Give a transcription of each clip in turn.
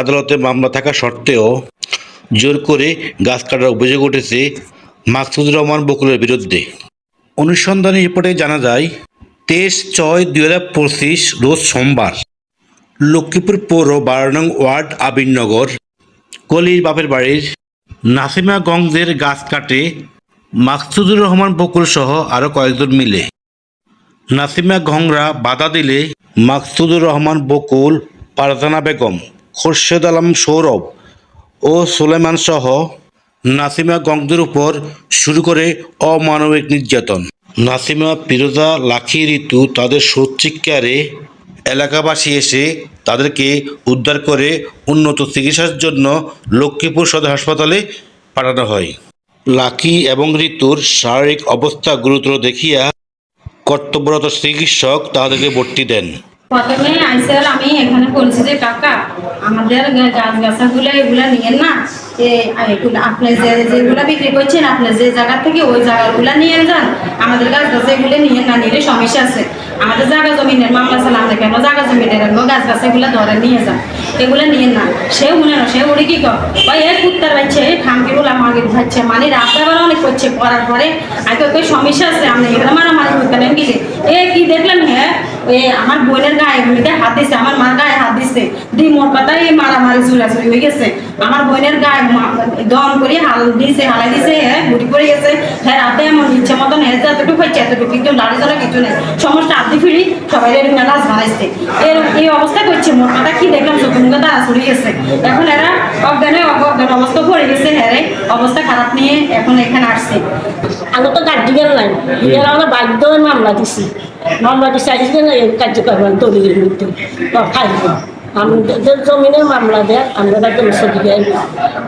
আদালতে মামলা থাকা সত্ত্বেও জোর করে গাছ কাটার অভিযোগ উঠেছে মাকসুদুর রহমান বকুলের বিরুদ্ধে। অনুসন্ধানী রিপোর্টে জানা যায়, তেইশ ছয় দুই হাজার পঁচিশ রোজ সোমবার লক্ষ্মীপুর পৌর বারো নং ওয়ার্ড আবিরনগর কলির বাপের বাড়ির নাসিমা গঞ্জের গাছ কাটে মাকসুদুর রহমান বকুল সহ আরও কয়েকজন মিলে। নাসিমা গংরা বাধা দিলে মাকসুদুর রহমান বকুল পারজানা বেগম খোরশেদ আলম সৌরভ ও সুলেমান সহ নাসিমা গংদের উপর শুরু করে অমানবিক নির্যাতন। নাসিমা পিরোজা লাখি, ঋতু তাদের সচ্চিকারে এলাকাবাসী এসে তাদেরকে উদ্ধার করে উন্নত চিকিৎসার জন্য লক্ষ্মীপুর সদর হাসপাতালে পাঠানো হয়। লাকি এবং ঋতুর শারীরিক অবস্থা গুরুতর দেখিয়া কর্তব্যরত চিকিৎসক তাদেরকে ভর্তি দেন। প্রথমে আইসার আমি এখানে বলছি যে, কাকা, আমাদের গাছ গাছাগুলো এগুলো নিয়েন না। আপনি যে, যেগুলো বিক্রি করছেন, আপনি যে জায়গা থেকে ওই জায়গাগুলো নিয়ে যান। আমাদের গাছ গাছ এগুলো নিয়ে না নিলে সমস্যা আছে। আমাদের জায়গা জমিনের মামলা চালা আমরা কেন জায়গা জমিনের গাছ গাছ এগুলো ধরে নিয়ে যান এগুলো নিয়ে না। সেও মনে না, সে উড়ে কি ওই এক কুত্তার বাচ্চা, এই খামকি বলে আমাকে খাচ্ছে মানে রাত আবার অনেক করছে করার পরে। আগে ওই সমস্যা আছে আপনি এখানে মারামারি করতেন কি এ কি দেখলেন হ্যাঁ ওই আমার বোনের গায়ে গুলিতে হাত দিচ্ছে আমার মার গায়ে হাত দিছে। দি মোট কথা এই মারামারি চুরাচুরি হয়ে গেছে। আমার বোনের গায়ে দম করে হাল দিছে, হালাই দিছে হ্যাঁ গুড়ি পড়ে গেছে। হ্যাঁ রাতে এমন ইচ্ছে মতন হ্যাঁ এতটুকু হয়েছে এতটুকু। কিন্তু লাড়ি ধরা কিছু নেই সমস্ত আদি ফিরি সবাই নাচ বানাইছে এর এই অবস্থা করছে মোট কথা কি দেখলাম চোখে মুখে তারা চুরি গেছে। এখন এরা অজ্ঞানে অজ্ঞান অবস্থা পড়ে গেছে হ্যাঁ অবস্থা খারাপ নিয়ে এখন এখানে আসছে। আমি তো গার্ডিয়ান নাই। এরা আমরা বাধ্য হয়ে মামলা দিছি। মামলা দিছি আজকে কার্যকর দলিলের মধ্যে ফাইল আমাদের জমিনের মামলা দেয় আমরা তাকে সদি দেয়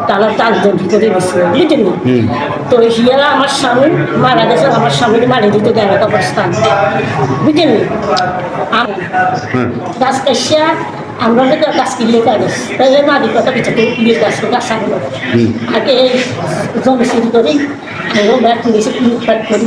তারা তার দলি করে দিছিল বুঝলেন তো হিয়ারা আমার স্বামী মারা গেছে আমার স্বামীকে মারি দিতে একটা অবস্থান বুঝলেন গাছ কাশিয়া আমরা তো গাছ কিনলে কাগজ তাই মারি কথা কিছু কিনলে গাছ গাছ আগে জমি শুরু করি এবং ব্যাগ নিয়েছে করি।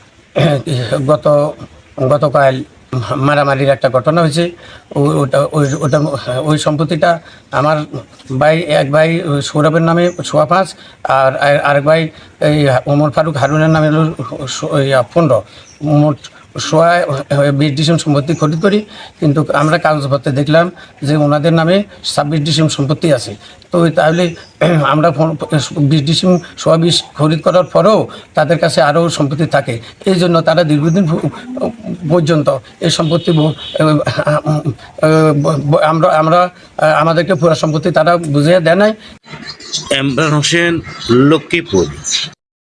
গত, গতকাল মারামারির একটা ঘটনা হয়েছে। ওটা, ওই ওটা, ওই সম্পত্তিটা আমার ভাই, এক ভাই সৌরভের নামে সোয়া পাঁচ আর, আর- আরেক ভাই এই ওমর ফারুক হারুনের নামে হলো পনেরো। মোট সোয়া বিশ ডিসেম সম্পত্তি খরিদ করি। কিন্তু আমরা কাগজপত্রে দেখলাম যে ওনাদের নামে ছাব্বিশ ডিসেম সম্পত্তি আছে। তো তাহলে আমরা বিশ ডিসেম সোয়া বিশ খরিদ করার পরেও তাদের কাছে আরও সম্পত্তি থাকে। এই জন্য তারা দীর্ঘদিন পর্যন্ত এই সম্পত্তি আমরা আমরা আমাদেরকে পুরো সম্পত্তি তারা বুঝিয়ে দেয় নাই। ইমরান হোসেন, লক্ষ্মীপুর।